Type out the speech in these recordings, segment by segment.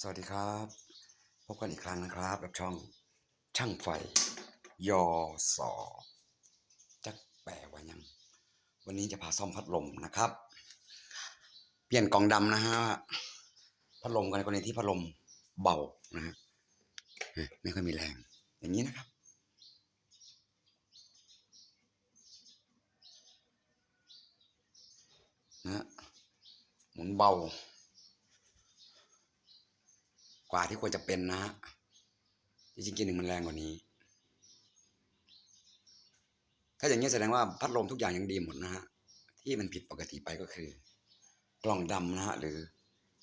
สวัสดีครับ พบกันอีกครั้งนะครับกับช่องช่างไฟยอสอจักแปลว่ายัง วันนี้จะพาซ่อมพัดลมนะครับ เปลี่ยนกล่องดำนะฮะพัดลมกันกรณีที่พัดลมเบานะฮะไม่ค่อยมีแรง อย่างนี้นะครับนะหมุนเบา ว่าที่ควรจะเป็นนะฮะจริงๆกินหนึ่งมันแรงกว่านี้ ถ้าอย่างนี้แสดงว่าพัดลมทุกอย่างยังดีหมดนะฮะที่มันผิดปกติไปก็คือ กล่องดำนะฮะหรือ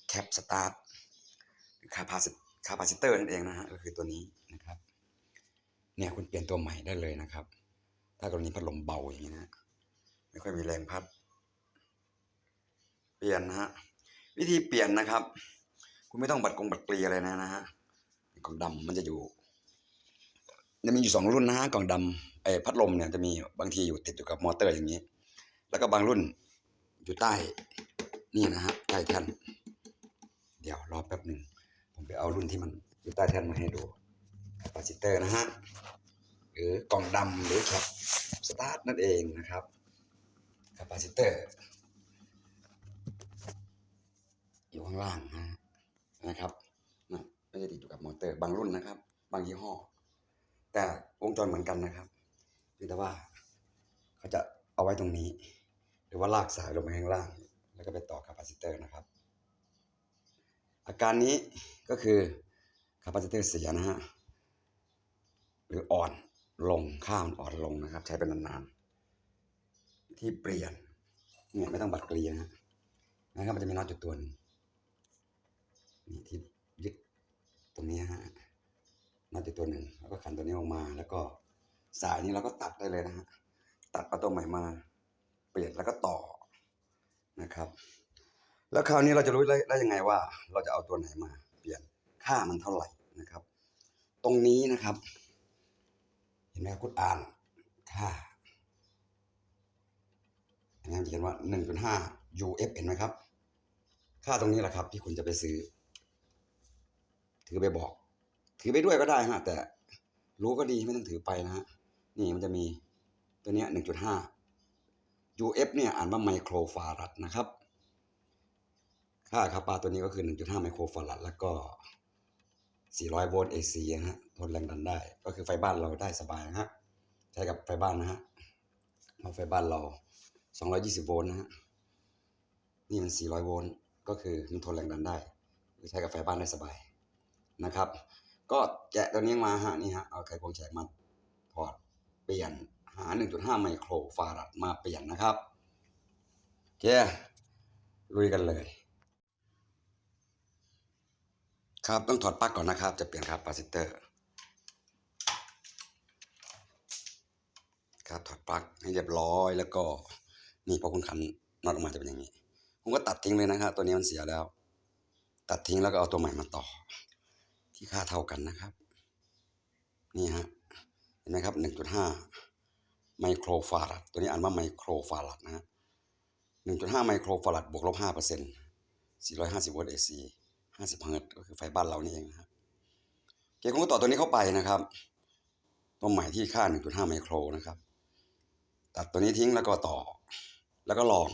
แคปสตาร์ทคาพาซิคาปาซิเตอร์นั่นเองนะฮะก็คือตัวนี้นะครับ เนี่ยคุณเปลี่ยนตัวใหม่ได้เลยนะครับ ถ้ากรณีพัดลมเบาอย่างนี้นะไม่ค่อยมีแรงพัด เปลี่ยนนะฮะวิธีเปลี่ยนนะครับ คุณไม่ต้องบัดกงบัดเกลียอะไรนะนะฮะกล่องดำมันจะอยู่จะมีอยู่สองรุ่นนะฮะกล่องดำไอ้พัดลมเนี่ยจะมีบางทีอยู่ติดอยู่กับมอเตอร์อย่างนี้ แล้วก็บางรุ่นอยู่ใต้นี่นะฮะใต้แท่นเดี๋ยวรอแป๊บหนึ่งผมไปเอารุ่นที่มันอยู่ใต้แท่นมาให้ดูคาปาซิเตอร์นะฮะหรือกล่องดำหรือแคปสตาร์ทนั่นเองนะครับคาปาซิเตอร์อยู่ข้างล่างนะฮะ นะครับนะไม่ได้ติดอยู่กับมอเตอร์บางรุ่นนะครับ บางยี่ห้อ แต่วงจรเหมือนกันนะครับเพียงแต่ว่าเขาจะเอาไว้ตรงนี้ หรือว่าลากสายลงไปข้างล่าง แล้วก็ไปต่อคาปาซิเตอร์นะครับ อาการนี้ก็คือคาปาซิเตอร์เสียนะฮะหรืออ่อนลงข้ามนอ่อนลงนะครับ ใช้เป็นนานๆที่เปลี่ยนเนี่ยไม่ต้องบัดเกลียนะนะครับมันจะมีน็อตอยู่ตัวนึง นี่ที่ยึดตรงนี้ฮะน็อตอยู่ตัวหนึ่งแล้วก็ขันตัวนี้ออกมา แล้วก็สายนี้เราก็ตัดได้เลยนะฮะตัดเอาตัวใหม่มา เปลี่ยนแล้วก็ต่อนะครับ แล้วคราวนี้เราจะรู้ได้ได้ยังไงว่า เราจะเอาตัวไหนมา เปลี่ยนค่ามันเท่าไหร่นะครับ ตรงนี้นะครับ เห็นไหมครับคุณอ่านค่าเห็นไหมเขียนว่าหนึ่งจุดห้า UF เห็นไหมครับ ค่าตรงนี้แหละครับ ที่คุณจะไปซื้อ ถือไปบอก ถือไปด้วยก็ได้ฮะ แต่รู้ก็ดีไม่ต้องถือไปนะฮะ นี่มันจะมีตัวเนี้ยหนึ่งจุดห้า UF เนี่ยอ่านว่าไมโครฟารัดนะครับ ค่าคาปาตัวนี้ก็คือ 1.5 ไมโครฟารัดแล้วก็ 400 โวลต์ AC นะฮะ ทนแรงดันได้ ก็คือไฟบ้านเราได้สบายนะฮะ ใช้กับไฟบ้านนะฮะเพราะไฟบ้านเรา 220 โวลต์นะฮะ นี่มัน 400 โวลต์ ก็คือมันทนแรงดันได้ ใช้กับไฟบ้านได้สบาย นะครับ ก็แกะตัวนี้มาฮะนี่ฮะเอาไขควงแฉกมาถอดเปลี่ยนหา 1.5 ไมโครฟารัดมาเปลี่ยนนะครับโอเคลุยกันเลย ครับต้องถอดปลั๊กก่อนนะครับ จะเปลี่ยนครับปาซิเตอร์ ครับถอดปลั๊กให้เรียบร้อยแล้วก็นี่พอคุณขันน็อตออกมาจะเป็นอย่างนี้ผมก็ตัดทิ้งเลยนะครับตัวนี้มันเสียแล้ว ตัดทิ้งแล้วก็เอาตัวใหม่มาต่อ ที่ค่าเท่ากันนะครับ นี่ฮะเห็นไหมครับ 1.5 ไมโครฟารัดตัวนี้อ่านว่าไมโครฟารัดนะฮะ1.5 ไมโครฟารัดบวกลบ5เปอร์เซ็นต์450 โวลต์ AC 50เฮิร์ตก็คือไฟบ้านเรานี่เองนะครับเกียร์ผมก็ต่อตัวนี้เข้าไปนะครับตัวใหม่ที่ค่า 1.5 ไมโครนะครับ ตัดตัวนี้ทิ้งแล้วก็ต่อ แล้วก็ลอง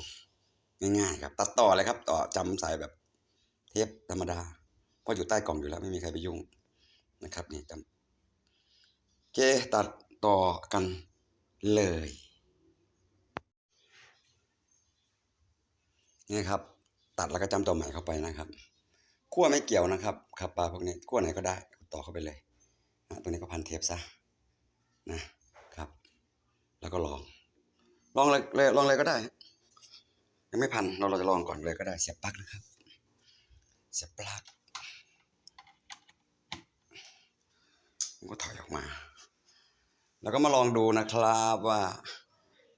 ง่ายๆครับ ตัดต่อเลยครับ ต่อจำสายแบบเทปธรรมดา เพราะอยู่ใต้กล่องอยู่แล้วไม่มีใครไปยุ่งนะครับนี่จำเคตัดต่อกันเลยนี่ครับ ตัดแล้วก็จำตัวใหม่เข้าไปนะครับขั้วไม่เกี่ยวนะครับครับปลาพวกนี้ขั้วไหนก็ได้ต่อเข้าไปเลยนะตัวนี้ก็พันเทปซะนะครับ แล้วก็ลองลองเลยลองเลยก็ได้ยังไม่พันเราเราจะลองก่อนเลยก็ได้เสียบปลั๊กนะครับ เสียบปลั๊ก ผมก็ถอยออกมา แล้วก็มาลองดูนะครับว่า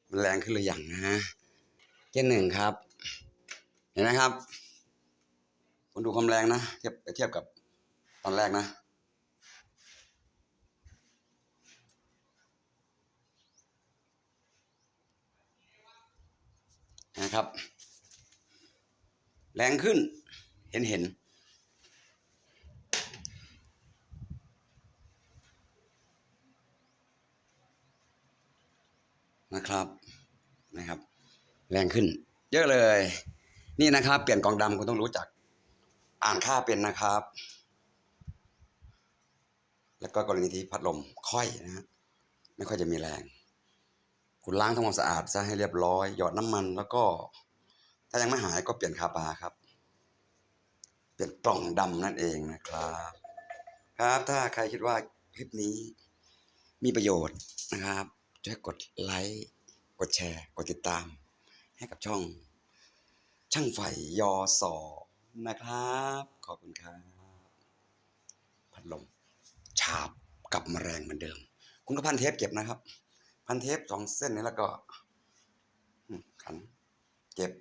มันแรงขึ้นหรือยังนะฮะเกณฑ์หนึ่งครับ เห็นไหมครับคุณดูความแรงนะเทียบไปเทียบกับตอนแรกนะนะครับ แรงขึ้นเห็นเห็น นะครับนะครับ แรงขึ้น เยอะเลย นี่นะครับ เปลี่ยนกองดำคุณต้องรู้จัก อ่านค่าเป็นนะครับ แล้วก็กรณีที่พัดลมค่อยนะฮะไม่ค่อยจะมีแรง คุณล้างทำความสะอาดซะให้เรียบร้อย หยอดน้ำมันแล้วก็ ถ้ายังไม่หายก็เปลี่ยนคาปาครับ เปลี่ยนกล่องดำนั่นเองนะครับ ครับถ้าใครคิดว่าคลิปนี้มีประโยชน์นะครับ ช่วยกดไลค์ กดแชร์ กดติดตาม ให้กับช่อง ช่างไฟยอสอนะครับ ขอบคุณครับ พัดลมฉาบกลับมาแรงเหมือนเดิม คุณก็พันเทปเก็บนะครับ พันเทปสองเส้นนี้แล้วก็ขันเก็บ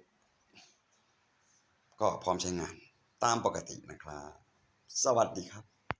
ก็พร้อมใช้งานตามปกตินะครับ สวัสดีครับ